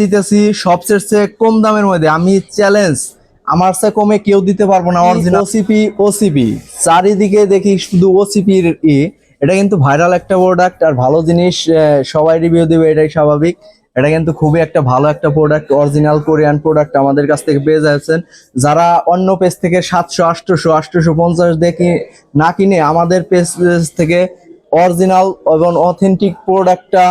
দিতেছি সবচেয়ে চেয়ে কম দামের মধ্যে। আমি চ্যালেঞ্জ আমার চেয়ে কমে কেউ দিতে পারব না অরিজিনাল ওসিপি ওসিপি চারিদিকে দেখি শুধু ওসিপির ই এটা কিন্তু ভাইরাল একটা প্রোডাক্ট আর ভালো জিনিস সবাই রিভিউ দিবে এটাই স্বাভাবিক। এটা কিন্তু খুবই একটা ভালো একটা প্রোডাক্ট অরিজিনাল কোরিয়ান প্রোডাক্ট আমাদের কাছ থেকে পেয়ে যাচ্ছেন। যারা অন্য পেজ থেকে সাতশো আটশোশো আটশোশো পঞ্চাশ দেখি না কিনে আমাদের পেজ থেকে অরিজিনাল এবং অথেন্টিক প্রোডাক্টটা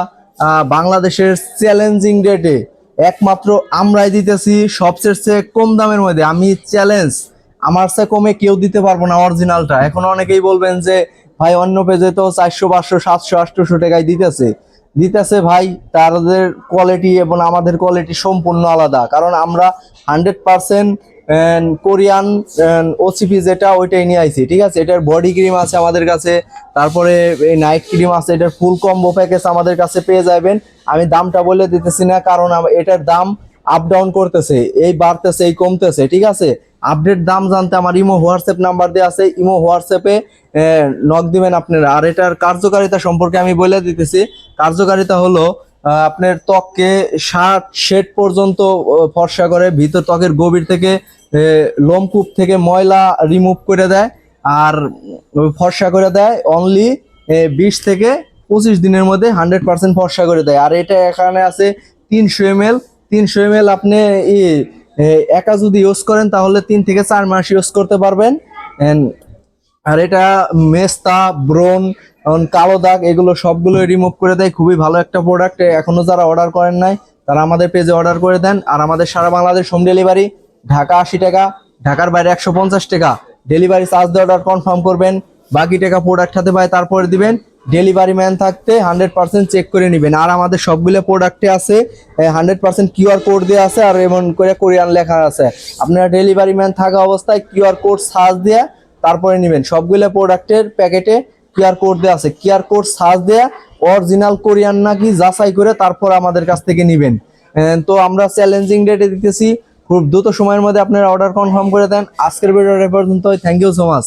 বাংলাদেশের চ্যালেঞ্জিং রেটে একমাত্র আমরাই দিতেছি সবচেয়ে চেয়ে কম দামের মধ্যে। আমি চ্যালেঞ্জ আমার সে কমে কেউ দিতে পারব না অরিজিনালটা এখন অনেকেই বলবেন যে, ভাই, অন্য পেজে তো চারশো, পাঁচশো, সাতশো আটশোশো টাকায় দিতেছে। দিতেছে ভাই, তাদের কোয়ালিটি এবং আমাদের কোয়ালিটি সম্পূর্ণ আলাদা। কারণ আমরা হান্ড্রেড পার্সেন্ট কোরিয়ান ওসিপি যেটা, ওইটাই নিয়ে আইছি। ঠিক আছে? এটার বডি ক্রিম আছে আমাদের কাছে। তারপরে এই নাইট ক্রিম আছে, এটার ফুল কম্বো প্যাকেজ আমাদের কাছে পেয়ে যাবেন। আমি দামটা বলে দিতেছি না, কারণ এটার দাম আপ ডাউন করতেছে, এই বাড়তেছে, এই কমতেছে, ঠিক আছে? আপডেট দাম জানতে আমার ইমো হোয়াটসঅ্যাপ নাম্বার দেওয়া আছে ইমো হোয়াটসঅ্যাপে নক দিবেন আপনারা। আর এটার কার্যকারিতা সম্পর্কে আমি বলে দিতেছি। কার্যকারিতা হলো আপনার ত্বককে ষাট শেড পর্যন্ত ফর্সা করে, ভিতর ত্বকের গভীর থেকে লোমকূপ থেকে ময়লা রিমুভ করে দেয়। আর ফর্সা করে দেয় অনলি বিশ থেকে পঁচিশ দিনের মধ্যে হান্ড্রেড পার্সেন্ট ফর্সা করে দেয়। আর এটা এখানে আছে তিনশো এম এল তিনশো এম এল আপনি একা যদি ইউজ করেন তাহলে তিন থেকে চার মাস ইউজ করতে পারবেন। আর এটা মেস্তা, ব্রন কালো দাগ, এগুলো সবগুলো রিমুভ করে দেয়। খুবই ভালো একটা প্রোডাক্ট এখনও যারা অর্ডার করেন নাই, তারা আমাদের পেজে অর্ডার করে দেন। আর আমাদের সারা বাংলাদেশ হোম ডেলিভারি ঢাকা আশি টাকা, ঢাকার বাইরে একশো পঞ্চাশ টাকা। ডেলিভারি চার্জ অর্ডার কনফার্ম করবেন, বাকি টাকা প্রোডাক্ট হাতে পায় তারপরে দিবেন। ডেলিভারি ম্যান থাকতে হান্ড্রেড পার্সেন্ট চেক করে নেবেন। আর আমাদের সবগুলো প্রোডাক্টে আছে হান্ড্রেড পার্সেন্ট কিউআর কোড দেওয়া আছে আর এমন করে কোরিয়ান লেখা আছে। আপনারা ডেলিভারি ম্যান থাকা অবস্থায় কিউআর কোড সার্চ দেওয়া তারপরে নেবেন। সবগুলো প্রোডাক্টের প্যাকেটে কিউআর কোড দেওয়া আছে। কিউআর কোড সার্চ দেওয়া অরিজিনাল কোরিয়ান নাকি যাচাই করে তারপর আমাদের কাছ থেকে নেবেন। তো আমরা চ্যালেঞ্জিং ডেটে দিতেছি। খুব দ্রুত সময়ের মধ্যে আপনারা অর্ডার কনফার্ম করে দেন। আজকের ভিডিওটা এ পর্যন্ত থ্যাংক ইউ সো মাচ